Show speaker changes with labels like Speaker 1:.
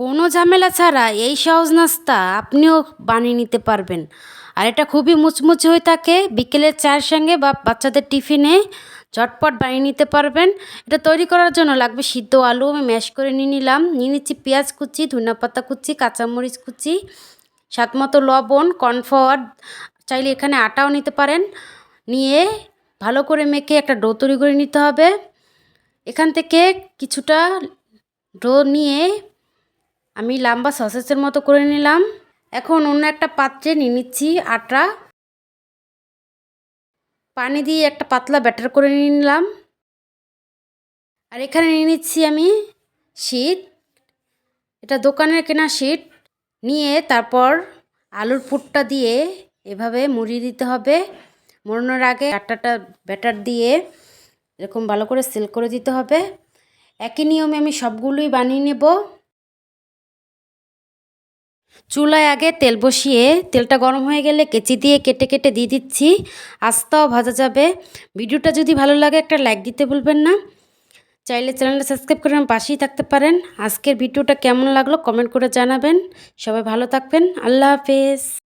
Speaker 1: কোনো ঝামেলা ছাড়া এই সহজ নাস্তা আপনিও বানিয়ে নিতে পারবেন। আর এটা খুবই মুচমুচে হয়ে থাকে বিকেলের চায়ের সঙ্গে বা বাচ্চাদের টিফিনে ঝটপট বানিয়ে নিতে পারবেন। এটা তৈরি করার জন্য লাগবে সিদ্ধ আলু, আমি ম্যাশ করে নিয়ে নিলাম। নিয়ে নিচ্ছি পেঁয়াজ কুচি, ধনিয়া পাতা কুচি, কাঁচামরিচ কুচি, স্বাদ মতো লবণ, কর্নফ্লাওয়ার, চাইলে এখানে আটাও নিতে পারেন। নিয়ে ভালো করে মেখে একটা ডো তৈরি করে নিতে হবে। এখান থেকে কিছুটা ডো নিয়ে আমি লম্বা সসেসের মতো করে নিলাম। এখন অন্য একটা পাত্রে নিয়ে নিচ্ছি আটা। পানি দিয়ে একটা পাতলা ব্যাটার করে নিয়ে নিলাম। আর এখানে নিয়ে নিচ্ছি আমি শীত। এটা দোকানের কেনা শীত। নিয়ে তারপর আলুর পুরটা দিয়ে এভাবে মুড়িয়ে দিতে হবে। মোড়ানোর আগে আটাটা ব্যাটার দিয়ে এরকম ভালো করে সেল করে দিতে হবে। একই নিয়মে আমি সবগুলোই বানিয়ে নেব। চুলায় আগে তেল বসিয়ে, তেলটা গরম হয়ে গেলে কেচি দিয়ে কেটে কেটে দিয়ে দিচ্ছি। আস্তাও ভাজা যাবে। ভিডিওটা যদি ভালো লাগে একটা লাইক দিতে ভুলবেন না। চাইলে চ্যানেলটা সাবস্ক্রাইব করে আমার পাশেই থাকতে পারেন। আজকের ভিডিওটা কেমন লাগল কমেন্ট করে জানাবেন। সবাই ভালো থাকবেন। আল্লাহ হাফেজ।